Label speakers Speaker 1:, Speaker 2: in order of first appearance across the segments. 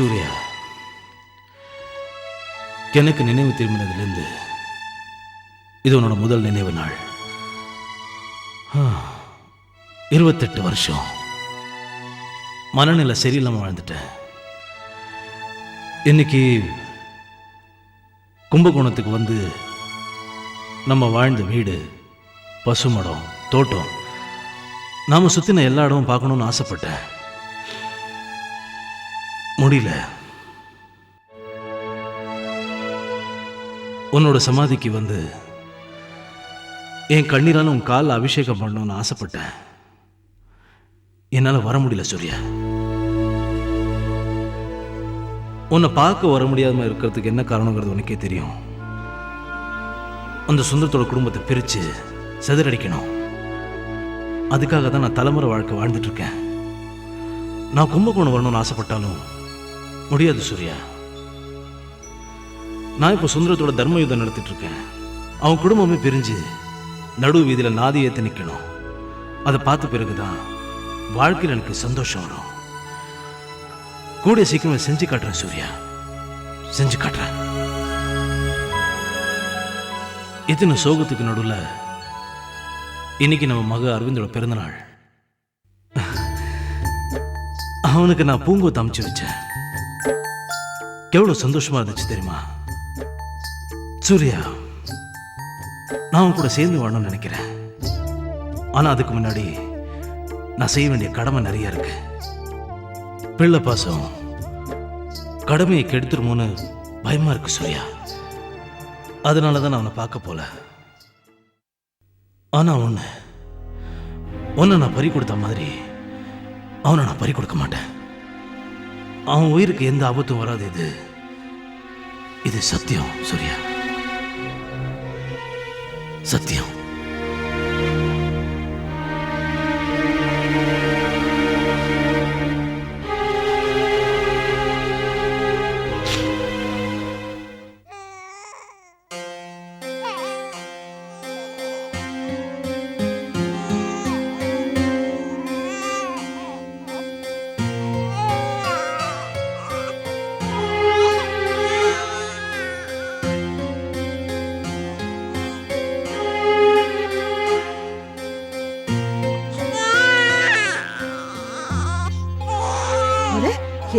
Speaker 1: சூர்யா எனக்கு நினைவு திரும்பினதுலேருந்து இது உன்னோட முதல் நினைவு நாள். இருபத்தெட்டு வருஷம். மனநிலை சரியில்லாமல் வாழ்ந்துட்டேன். இன்னைக்கு கும்பகோணத்துக்கு வந்து நம்ம வாழ்ந்த வீடு பசுமடம் தோட்டம். நாம் சுற்றின எல்லா இடமும் பார்க்கணுன்னு ஆசைப்பட்டேன். முடியல. உன்னோட சமாதிக்கு வந்து என் கண்ணீரால உன் கால அபிஷேகம் பண்ணணும்னு ஆசைப்பட்டேன். என்னால் வர முடியல சூர்யா. உன்னை பார்க்க வர முடியாம இருக்கிறதுக்கு என்ன காரணங்கிறது உனக்கே தெரியும். அந்த சுந்தரத்தோட குடும்பத்தை பிரித்து சிதறடிக்கணும். அதுக்காக தான் நான் தலைமுறை வாழ்க்கை வாழ்ந்துட்டு இருக்கேன். நான் கும்பகோணம் வரணும்னு ஆசைப்பட்டாலும் முடியாது சூர்யா. நான் இப்போ சுந்தரத்தோட தர்ம யுத்தம் நடத்திட்டு இருக்கேன் அவன் குடும்பமே பிரிஞ்சு நடு வீதியில் நாதி ஏற்றி நிற்கணும் அதை பார்த்த பிறகுதான் வாழ்க்கையில் எனக்கு சந்தோஷம் வரும். கூடிய சீக்கிரம் செஞ்சு காட்டுறேன் சூர்யா. செஞ்சு காட்டுறேன். இத்தனை சோகத்துக்கு நடுவில் இன்னைக்கு நம்ம மக அரவிந்தோட பிறந்தநாள். அவனுக்கு நான் பூங்கோத்து அமைச்சு வச்சேன். எவ்வளவு சந்தோஷமா இருந்துச்சு தெரியுமா? சூர்யா நான் கூட சேர்ந்து வாழணும்னு நினைக்கிறேன். ஆனா அதுக்கு முன்னாடி நான் செய்ய வேண்டிய கடமை நிறைய இருக்கு. பிள்ளை பாசம் கடமையை கெடுத்துருமோன்னு பயமா இருக்கு சூர்யா. அதனால தான் நான் அவனை பார்க்க போல. ஆனா ஒண்ணு ஒன்று நான் பறி கொடுத்த மாதிரி அவனை நான் பறி கொடுக்க மாட்டேன். அவன் உயிருக்கு எந்த ஆபத்தும் வராது இது. இது சத்தியம் சூர்யா. சத்தியம்.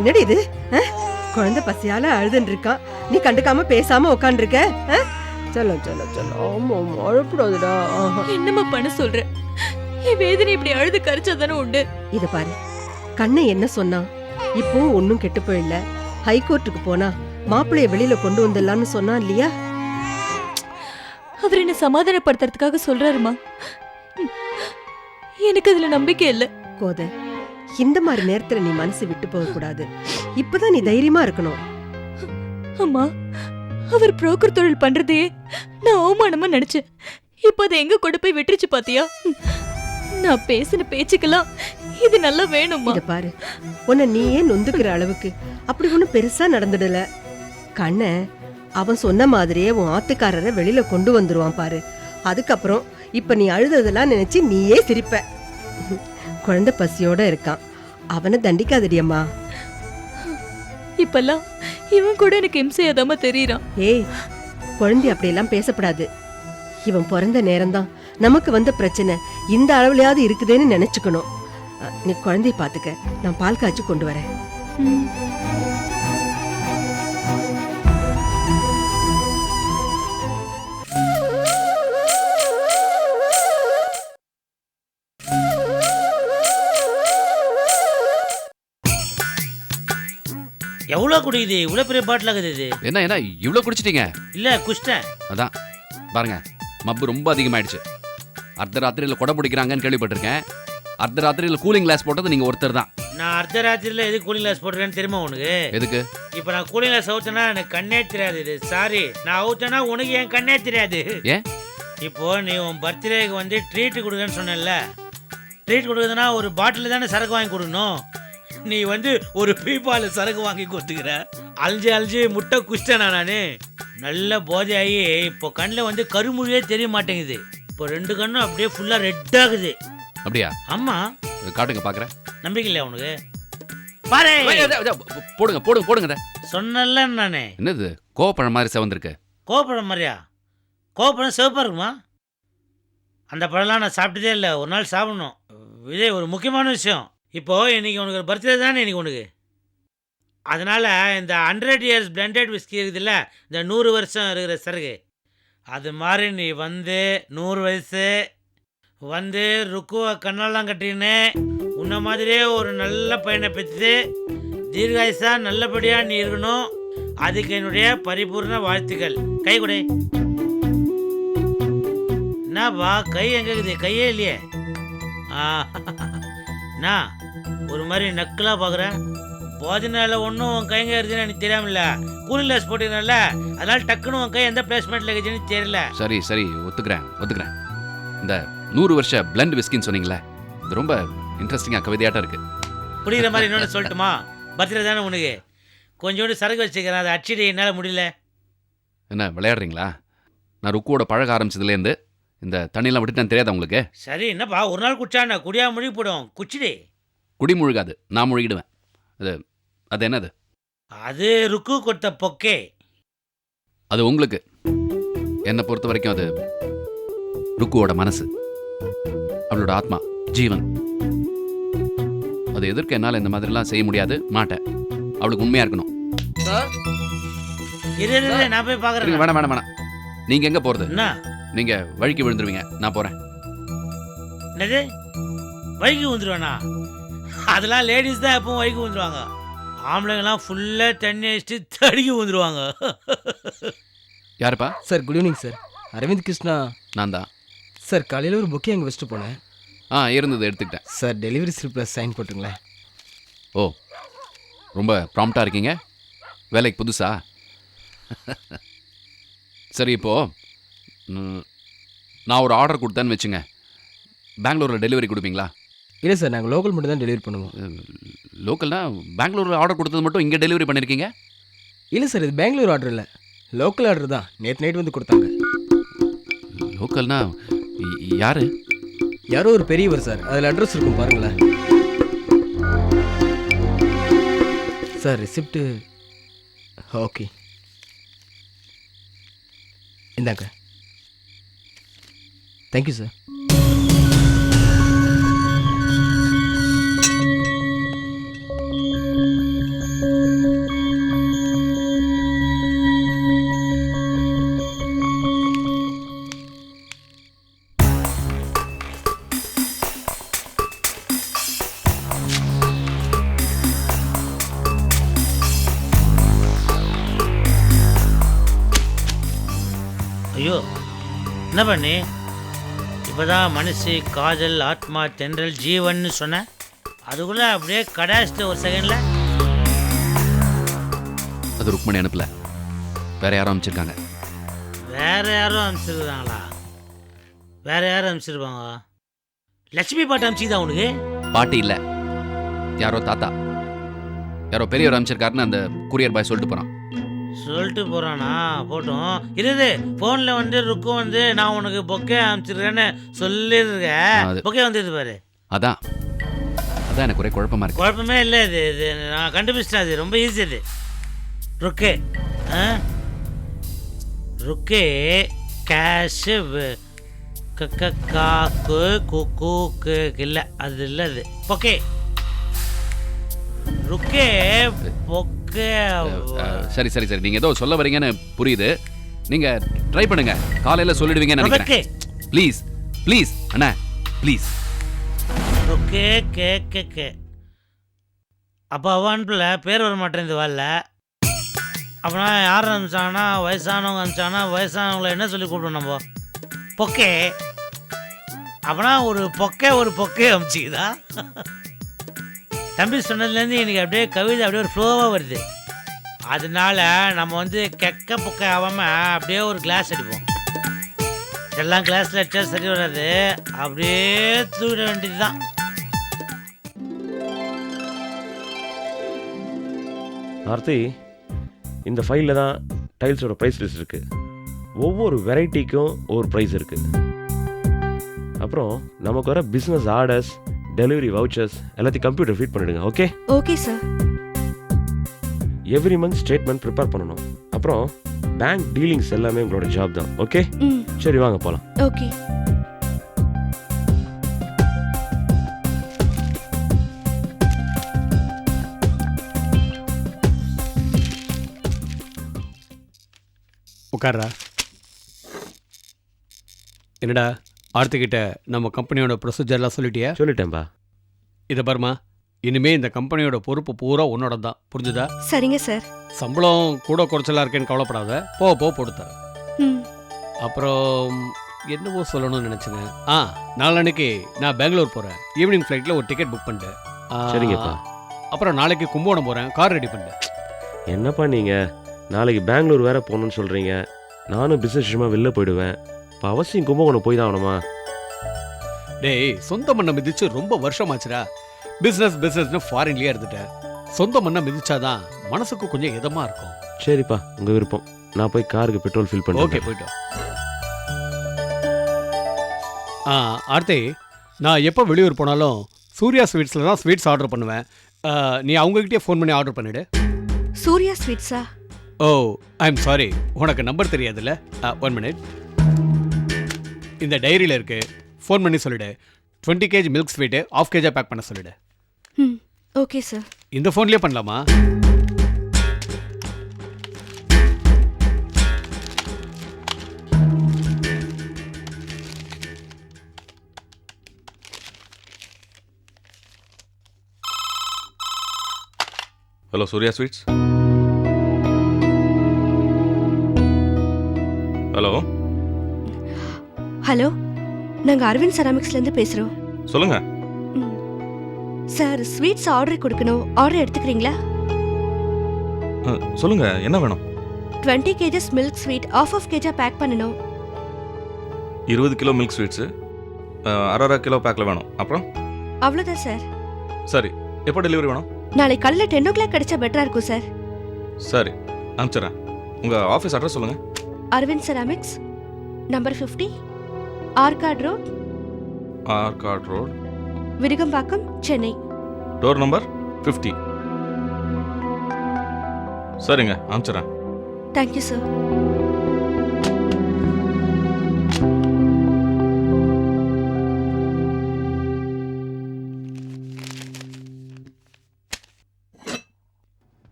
Speaker 2: என்னடி இது? குழந்தை பசியால அழுதுன்னு இருக்கான் நீ கண்டுக்காம பேசாம உட்காந்துருக்க சொல்ல சொல்ல சொல்ல ஆமா ஆமா, அழக்கூடாதுடா ஆஹா.
Speaker 3: என்னம்மா பண்ண சொல்ற? என் வேதனை இப்படி அழுது கரிச்சாதானே உண்டு?
Speaker 2: இத பாரு. கண்ணை என்ன சொன்னான் இப்போ ஒன்னும் கெட்டு போயிடல ஹைகோர்ட்டுக்கு போனா மாப்பிளைய வெளியில கொண்டு வந்துடலாம்னு சொன்னான் இல்லையா?
Speaker 3: அவர் என்ன சமாதானப்படுத்துறதுக்காக சொல்றாருமா? எனக்கு அதுல நம்பிக்கை இல்ல.
Speaker 2: கோத இந்த மாதிரி நேரத்துல நீ மனசு விட்டு போக கூடாது. இப்பதான் நீ தைரியமா இருக்கணும்.
Speaker 3: அம்மா அவர் புரோக்கர் தொழில் பண்றதையே நான் அவமானமா நினைச்சேன். இப்போ அதை எங்க கொண்டு போய் விட்டுருச்சு பாத்தியா? நான் பேசின பேச்சுக்கெல்லாம் இது நல்லா வேணும்மா.
Speaker 2: இத பாரு உன்னை நீயே நொந்துக்கிற அளவுக்கு அப்படி ஒண்ணும் பெருசா நடந்துடல. கண்ண அவன் சொன்ன மாதிரியே உன் ஆத்துக்காரரை வெளியில கொண்டு வந்துருவான் பாரு. அதுக்கப்புறம் இப்ப நீ அழுததெல்லாம் நினைச்சு நீயே சிரிப்ப. குழந்தை பசியோட இருக்கான். அவனை தண்டிக்காதடி அம்மா
Speaker 3: இப்பெல்லாம் இவன் கூட எனக்கு இம்சையாதாம தெரியறான்.
Speaker 2: ஏய் குழந்தை அப்படியெல்லாம் பேசப்படாது. இவன் பிறந்த நேரம்தான். நமக்கு வந்த பிரச்சனை இந்த அளவுலயாவது இருக்குதேன்னு நினைச்சுக்கணும். நீ குழந்தைய பாத்துக்க நான் பால் காய்ச்சி கொண்டு வரேன்.
Speaker 4: எவ்வளோ குடிக்குது? இவ்வளோ பெரிய பாட்டில் ஆகுது இது?
Speaker 5: என்ன என்ன? இவ்வளோ குடிச்சிட்டீங்க?
Speaker 4: இல்லை குஷ்டேன்
Speaker 5: அதான். பாருங்க மப்பு ரொம்ப அதிகமாயிடுச்சு. அர்த்த ராத்திரியில் கொடை பிடிக்கிறாங்கன்னு கேள்விப்பட்டிருக்கேன். அர்த்த ராத்திரியில் கூலிங் கிளாஸ் போட்டது நீங்கள் ஒருத்தர் தான்.
Speaker 4: நான் அர்த்த ராத்திரியில் எது கூலிங் கிளாஸ் போட்டுருக்கேன்னு தெரியுமா உனக்கு?
Speaker 5: எதுக்கு?
Speaker 4: இப்போ நான் கூலிங் கிளாஸ் அவுத்தனா எனக்கு கண்ணே தெரியாது இது. சாரி நான் அவுத்தனா உனக்கு என் கண்ணே தெரியாது.
Speaker 5: ஏன்?
Speaker 4: இப்போ நீ உன் பர்த்டேக்கு வந்து ட்ரீட் கொடுக்குறேன்னு சொன்னேன்ல. ட்ரீட் கொடுக்குறதுனா ஒரு பாட்டில் தானே சரக்கு வாங்கி கொடுக்கணும். நீ வந்து ஒரு பீப்பால சரக்கு வாங்கி கொடுத்துக்கிற. அழிஞ்சு அழிஞ்சு முட்டை குஷ்டனா நான்? நல்ல போதையாகி இப்போ கண்ணில் வந்து கருமொழியே தெரிய மாட்டேங்குது. இப்போ ரெண்டு கண்ணும் அப்படியே ஃபுல்லாக ரெட் ஆகுது.
Speaker 5: அப்படியா?
Speaker 4: ஆமாம்
Speaker 5: காட்டுங்க பார்க்குறேன்.
Speaker 4: நம்பிக்கை இல்லையா உனக்கு? பாரு!
Speaker 5: போடுங்க போடுங்க போடுங்க.
Speaker 4: சொன்னல நானே.
Speaker 5: என்னது? கோவப்பழம் மாதிரி செவந்திருக்கு.
Speaker 4: கோபப்பழம் மாதிரியா? கோபப்பழம் சிவப்பாக இருக்குமா? அந்த பழம்லாம் நான் சாப்பிட்டதே இல்லை. ஒரு நாள் சாப்பிடணும். இதே ஒரு முக்கியமான விஷயம். இப்போது இன்றைக்கி உனக்கு பர்த்டே தானே இன்னைக்கு உனக்கு? அதனால் இந்த ஹண்ட்ரட் இயர்ஸ் பிளண்டட் விஸ்கி இருக்குதுல்ல இந்த நூறு வருஷம் இருக்கிற சரகு அது மாதிரி நீ வந்து நூறு வயசு வந்து ருக்குவை கண்ணெல்லாம் கட்டின்னு உன்ன மாதிரியே ஒரு நல்ல பையனை பெற்று தீர்காயுசா நல்லபடியாக நீ இருக்கணும். அதுக்கு என்னுடைய பரிபூர்ண வாழ்த்துக்கள். கை கொடு. என்னப்பா கை எங்கே இருக்குது? கையே இல்லையே. ஆ நான் ஒரு மாதிரி நக்கலா பார்க்குற போதினால ஒன்றும் உன் கைங்க இருக்குதுன்னு எனக்கு தெரியாமல கூலிங் கிளாஸ் போட்டுக்கிறனால. அதனால டக்குன்னு உன் கை எந்த பிளேஸ்மெண்ட்ல இருக்குதுன்னு தெரியல.
Speaker 5: சரி சரி ஒத்துக்கிறேன் ஒத்துக்கிறேன். இந்த நூறு வருஷ பிளண்ட் விஸ்கின்னு சொன்னீங்களே இது ரொம்ப இன்ட்ரெஸ்டிங்காக கவிதையாட்டம் இருக்கு.
Speaker 4: புரியுற மாதிரி இன்னொன்று சொல்லட்டுமா? பர்த்டே தானே உனக்கு? கொஞ்சோண்டு சரக்கு வச்சுக்கிறேன் அதை அடிச்சிட்டு என்னால் முடியல.
Speaker 5: என்ன விளையாடுறீங்களா? நான் ருக்குவோட பழக ஆரம்பிச்சதுலேருந்து இந்த தண்ணியெல்லாம் விட்டுட்டேன் தெரியாதா உங்களுக்கு?
Speaker 4: சரி என்னப்பா ஒரு நாள் குடிச்சா நான் குடியா முழுகி போடும் குச்சிடி.
Speaker 5: குடி முழுகாது. நான் முழுகிடுவேன். அது அது என்னது?
Speaker 4: அது ருக்கு கொடுத்த பொக்கே.
Speaker 5: அது உங்களுக்கு. என்னை பொறுத்த வரைக்கும் அது ருக்குவோட மனசு. அவளோட ஆத்மா ஜீவன். அது எதிர்க்க என்னால் இந்த மாதிரிலாம் செய்ய முடியாது? மாட்டேன். அவளுக்கு உண்மையாக இருக்கணும்.
Speaker 4: இரு இரு, இரு, நான் போய்
Speaker 5: இருங்க,
Speaker 4: பார்க்குறேன்
Speaker 5: வேணாம் வேணாம் வேணாம். நீங்கள் எங்கே போகிறது
Speaker 4: என்ன?
Speaker 5: நீங்கள் வழுக்கி விழுந்துருவீங்க. நான் போகிறேன்
Speaker 4: என்னது? வழுக்கி வந்துருவானா அதெல்லாம் லேடிஸ் தான் எப்பவும் வழுக்கி வந்துருவாங்க ஆம்பளைங்கெல்லாம் ஃபுல்லாக தண்ணி அடிச்சுட்டு தடுக்கி வந்துருவாங்க
Speaker 5: யாருப்பா?
Speaker 6: Sir good evening sir. Aravind Krishna.
Speaker 5: நான் தான்.
Speaker 6: சார் காலையில் ஒரு புக்கே அங்கே வச்சுட்டு போனேன்.
Speaker 5: ஆ இருந்தது எடுத்துக்கிட்டேன்.
Speaker 6: சார் டெலிவரி ஸ்லிப்பில் சைன் போட்டுங்களேன்
Speaker 5: ஓ ரொம்ப ப்ராம்ப்டாக இருக்கீங்க? வேலைக்கு புதுசா? சரி இப்போது நான் ஒரு ஆர்டர் கொடுத்தேன்னு வச்சுங்க. பெங்களூரில் டெலிவரி கொடுப்பீங்களா?
Speaker 6: இல்லை சார் நாங்கள் லோக்கல் மட்டும் தான் டெலிவரி பண்ணுவோம்.
Speaker 5: லோக்கல்னா பெங்களூரில் ஆர்டர் கொடுத்தது மட்டும் இங்கே டெலிவரி பண்ணியிருக்கீங்க
Speaker 6: இல்லை சார் இது பெங்களூர் ஆர்டர் இல்லை. லோக்கல் ஆர்டர் தான். நேற்று நைட் வந்து கொடுத்தாங்க.
Speaker 5: லோக்கல்னா யார்?
Speaker 6: யாரோ ஒரு பெரியவர் சார். அதில் அட்ரஸ் இருக்கும் பாருங்களேன். சார் ரிசிப்ட்டு ஓகே இந்தாங்க. தேங்க்யூ சார்
Speaker 4: என்ன பண்ணி? இப்போதான் மனசு காதல் ஆத்மா தென்றல் ஜீவன்னு சொன்னேன் அதுக்குள்ளே அப்படியே கடாச்சிட்டு ஒரு செகண்டில்
Speaker 5: அது ருக்மணி அனுப்பல. வேற யாரும் அமைச்சிருக்காங்க.
Speaker 4: வேற யாரும் அனுப்பிச்சிருக்காங்களா வேற யாரும் அனுப்பிச்சிருப்பாங்க லட்சுமி பாட்டு அனுப்பிச்சிதா உனக்கு?
Speaker 5: பாட்டி இல்லை. யாரோ தாத்தா. யாரோ பெரியவர் அமைச்சிருக்காருன்னு அந்த கூரியர் பாய் சொல்லிட்டு போகிறான்
Speaker 4: சொல்லிட்டு போறானா? போட்டும். இரு ஃபோனில் வந்து ருக்கு வந்து நான் உனக்கு பொக்கே அனுப்பிச்சிருக்கேன்னு சொல்லியிருக்கேன் பொக்கே வந்துடுது பாரு.
Speaker 5: அதான். அதான் எனக்கு ஒரே குழப்பமா இருக்கு.
Speaker 4: குழப்பமே இல்லை இது. இது நான் கண்டுபிடிச்சிட்டேன் அது. ரொம்ப ஈஸி இது. ருக்கே. ஆ? ருக்கே. கேஷு கக்க காக்கு குக்கு இல்லை அது இல்லை அது. பொக்கே. ருக்கே.
Speaker 5: அஹ், சரி சரி சரி. நீங்க ஏதோ சொல்ல வரீங்கன்னு புரியுது. நீங்க ட்ரை பண்ணுங்க. காலையில சொல்லிடுவீங்கன்னு நினைக்கிறேன். ப்ளீஸ் ப்ளீஸ் அண்ணா ப்ளீஸ்
Speaker 4: ருக்கே கே கே கே. அப்போ அவான்பில் பேர் வர மாட்டேங்குது வரல அப்போனா யார் அனுப்பிச்சாங்கன்னா வயசானவங்க அனுப்பிச்சாங்கன்னா வயசானவங்கள என்ன சொல்லி கூப்பிடணும் நம்ம? பொக்கே. அப்போனா ஒரு பொக்கே ஒரு பொக்கே அனுப்பிச்சிக்குதா? தம்பி சொன்னதுலேருந்து எனக்கு அப்படியே கவிதை அப்படியே ஒரு ஃப்ளோவாக வருது. அதனால நம்ம வந்து கெக்க புக்க ஆகாமல் அப்படியே ஒரு கிளாஸ் அடிப்போம். எல்லாம் கிளாஸில் அடிச்சா சரி வராது. அப்படியே தூவிட வேண்டியது தான்
Speaker 7: ஆர்த்தி இந்த ஃபைலில் தான் டைல்ஸோட ப்ரைஸ் லிஸ்ட் இருக்குது ஒவ்வொரு வெரைட்டிக்கும் ஒவ்வொரு ப்ரைஸ் இருக்குது அப்புறம் நமக்கு வர பிஸ்னஸ் ஆர்டர்ஸ் டெலிவரி வவுச்சர்ஸ் எல்லாத்தையும் கம்ப்யூட்டர் ஃபீட் பண்ணிடுங்க okay
Speaker 3: okay sir
Speaker 7: every month statement prepare பண்ணணும். அப்புறம் பேங்க் டீலிங்ஸ் எல்லாமே உங்களோட ஜாப் தான் ஓகே சரி வாங்க போகலாம்
Speaker 3: ஓகே
Speaker 8: உட்கார்றா. என்னடா? ஆர்த்திக்கிட்ட நம்ம கம்பெனியோட ப்ரொசீஜர்லாம் சொல்லிட்டியா?
Speaker 7: சொல்லிட்டேன்பா.
Speaker 8: இதை பாருமா இனிமே இந்த கம்பெனியோட பொறுப்பு பூரா உன்னோட தான் புரிஞ்சுதா?
Speaker 3: சரிங்க சார்.
Speaker 8: சம்பளம் கூட குறைச்சலா இருக்கேன்னு கவலைப்படாத. போக போக போட்டு தரேன். அப்புறம் என்னவோ சொல்லணும்னு நினச்சேங்க ஆ நாளன்னைக்கு நான் பெங்களூர் போகிறேன் ஈவினிங் ஃப்ளைட்டில் ஒரு டிக்கெட் புக் பண்ணிட்டேன். ஆ,
Speaker 7: சரிங்கப்பா.
Speaker 8: அப்புறம் நாளைக்கு கும்பகோணம் போகிறேன் கார் ரெடி பண்ணிட்டேன்.
Speaker 7: என்னப்பா நீங்கள் நாளைக்கு பெங்களூர் வேற போகணும்னு சொல்கிறீங்க நானும் பிஸ்னஸ் விஷயமா வெளில போயிடுவேன். இப்போ அவசியம் கும்பகோணம் போய் தான் ஆகணுமா?
Speaker 8: டேய் சொந்த மண்ணை மிதிச்சு ரொம்ப வருஷமாச்சுடா. பிஸ்னஸ் பிஸ்னஸ்னு ஃபாரின்லேயே இருந்துட்டேன் சொந்த மண்ணை மிதிச்சாதான் மனசுக்கு கொஞ்சம் இதமாக இருக்கும்.
Speaker 7: சரிப்பா உங்கள் விருப்பம். நான் போய் காருக்கு பெட்ரோல் ஃபில்
Speaker 8: ஓகே
Speaker 7: பண்ணுறேன்
Speaker 8: போயிட்டோம் ஆ ஆர்த்தி நான் எப்போ வெளியூர் போனாலும் சூர்யா ஸ்வீட்ஸில் தான் ஸ்வீட்ஸ் ஆர்டர் பண்ணுவேன். ஆ, நீ அவங்ககிட்டயே ஃபோன் பண்ணி ஆர்டர் பண்ணிடு.
Speaker 3: சூர்யா ஸ்வீட்ஸா?
Speaker 8: ஓ ஐ எம் சாரி உனக்கு நம்பர் தெரியாதுல்ல? ஒன் மினிட் இந்த டைரியில் இருக்கு. ஃபோன் பண்ணி சொல்லிடு. Twenty KG milk sweet half கேஜாக pack பண்ண சொல்லிடு.
Speaker 3: ம் ஓகே சார்
Speaker 8: இந்த ஃபோன்லேயே பண்ணலாமா?
Speaker 9: Hello Surya sweets hello
Speaker 3: hello நாங்கள் அரவிந்த் செராமிக்ஸ்லேருந்து பேசுகிறோம்
Speaker 9: சொல்லுங்க.
Speaker 3: சார் ஸ்வீட்ஸ் ஆர்டர் கொடுக்கணும். ஆர்டர் எடுத்துக்கிறீங்களா?
Speaker 9: சொல்லுங்க. என்ன வேணும்?
Speaker 3: Twenty KGs milk sweet half half கேஜா pack பண்ணணும்.
Speaker 9: இருபது கிலோ மில்க் ஸ்வீட்ஸு அரை அரை கிலோ பேக்கில் வேணும். அப்புறம்?
Speaker 3: அவ்வளோதான் சார்.
Speaker 9: சரி. எப்போ டெலிவரி வேணும்?
Speaker 3: நாளைக்கு காலைல டென் ஓ கிளாக் கிடைச்சா பெட்டராக இருக்கும் சார்.
Speaker 9: சரி. அனுப்பிச்சிடுறேன். உங்கள் ஆஃபீஸ் அட்ரஸ் சொல்லுங்கள்
Speaker 3: Aravind ceramics number fifty Arcot road
Speaker 9: Arcot road.
Speaker 3: Virugambakkam Chennai.
Speaker 9: Door number fifty சரிங்க அனுப்பிச்சிடுறேன்.
Speaker 3: Thank you sir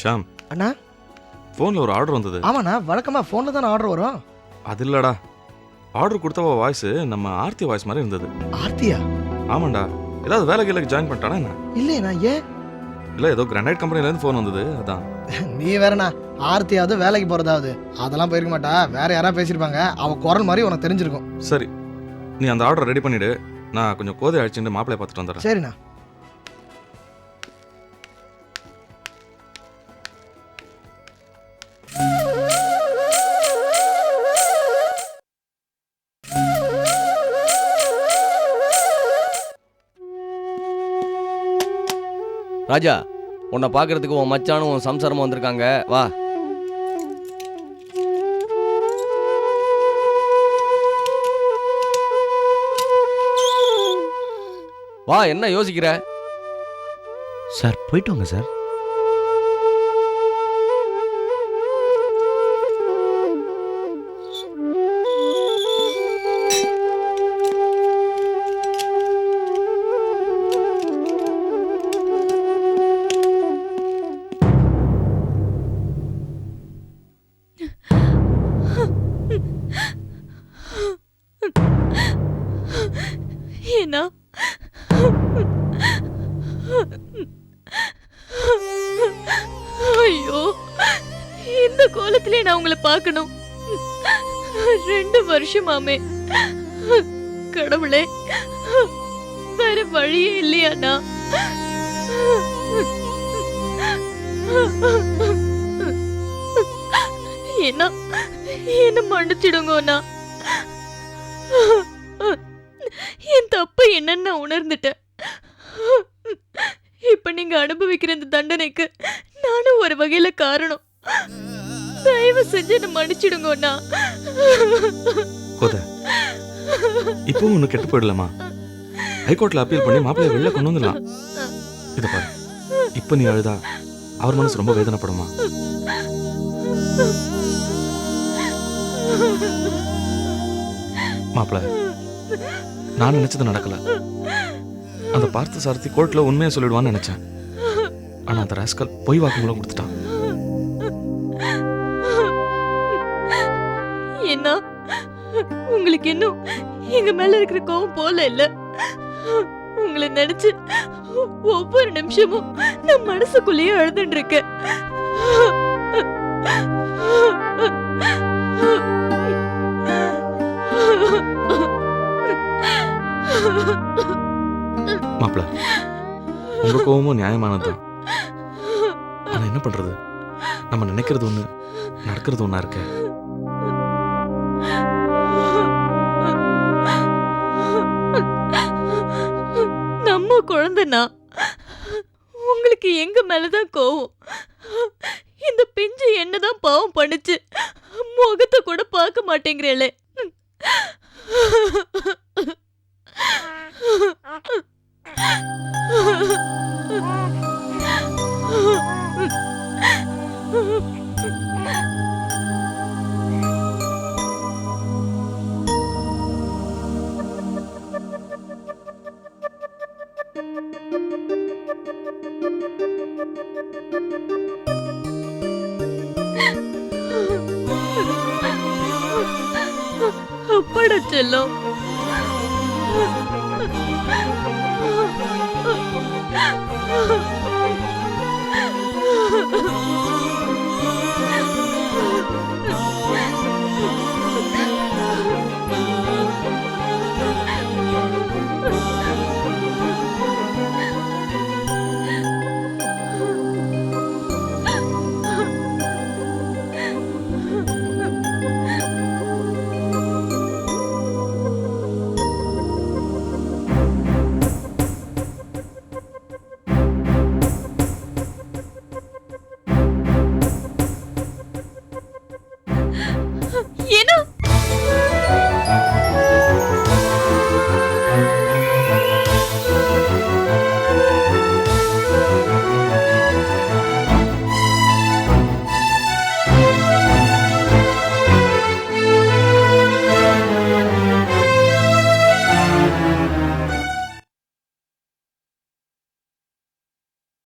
Speaker 9: Sham.
Speaker 10: அண்ணா?
Speaker 9: ஃபோனில் ஒரு ஆர்டர் வந்தது.
Speaker 10: ஆமாண்ணா வழக்கமாக ஃபோனில் தானே ஆர்டர் வரும்?
Speaker 9: அது இல்லடா. ஆர்டர் கொடுத்தவ வாய்ஸ் நம்ம ஆர்த்தி வாய்ஸ் மாதிரி இருந்தது.
Speaker 10: ஆர்த்தியா?
Speaker 9: ஆமாண்டா. ஏதாவது வேலை கீழே ஜாயின் பண்ணிட்டானா என்ன?
Speaker 10: இல்லையண்ணா ஏன்?
Speaker 9: இல்லை ஏதோ கிரானைட் கம்பெனிலேருந்து ஃபோன் வந்தது அதான்.
Speaker 10: நீ வேறண்ணா ஆர்த்தியாவது வேலைக்கு போகிறதாவது அதெல்லாம் போயிருக்க மாட்டா. வேற யாராவது பேசியிருப்பாங்க. அவ குரல் மாதிரி உனக்கு தெரிஞ்சிருக்கும்.
Speaker 9: சரி நீ அந்த ஆர்டர் ரெடி பண்ணிவிடு நான் கொஞ்சம் கோதை அழிச்சுட்டு மாப்பிளைய பார்த்துட்டு வந்துடுறேன்.
Speaker 10: சரிண்ணா.
Speaker 11: ராஜா உன்னை பார்க்கறதுக்கு உன் மச்சானும் உன் சம்சாரமும் வந்திருக்காங்க. வா. வா என்ன யோசிக்கிற?
Speaker 1: சார் போயிட்டு வாங்க சார்.
Speaker 3: பார்க்கணும். ரெண்டு வருஷமாமே கடவுளே வேற வழியே இல்லையாண்ணா என்ன என்ன மன்னிச்சிடுங்கண்ணா என் தப்பு என்னன்னு நான் உணர்ந்துட்டேன். இப்ப நீங்க அனுபவிக்கிற இந்த தண்டனைக்கு நானும் ஒரு வகையில காரணம். தயவு செஞ்சு என்ன மன்னிச்சிடுங்கண்ணா
Speaker 9: கோதை இப்பவும் ஒன்று கெட்டு போயிடலாமா? ஹைகோர்ட்டில் அப்பீல் பண்ணி மாப்பிள்ளைய வெளில கொண்டு வந்துடலாம். இதை பாரு இப்போ நீ அழுதா அவர் மனசு ரொம்ப வேதனைப்படுமா? மாப்பிள்ள நான் நினைச்சது நடக்கல. அந்த பார்த்த சாரதி கோர்ட்ல உண்மையா சொல்லிடுவான்னு நினைச்சேன். ஆனா அந்த ராஸ்கல் பொய் வாக்குமூலம் கொடுத்துட்டான்.
Speaker 3: உங்களுக்கு இன்னும் எங்க மேல இருக்கிற கோவம் போல இல்ல. உங்களை நினைச்சு ஒவ்வொரு நிமிஷமும் நான் மனசுக்குள்ளேயே அழுதுட்டு இருக்கேன்.
Speaker 9: மாப்பிள உங்க கோவமும் நியாயமானதுதான் ஆனா என்ன பண்றது? நம்ம நினைக்கிறது ஒண்ணு நடக்கிறது ஒண்ணா இருக்கு.
Speaker 3: குழந்தைனா உங்களுக்கு எங்க மேலதான் கோவம்? இந்த பிஞ்சு என்னதான் பாவம் பண்ணுச்சு? முகத்தை கூட பார்க்க மாட்டேங்கிறேளே. அப்பாடா செல்லம். Oh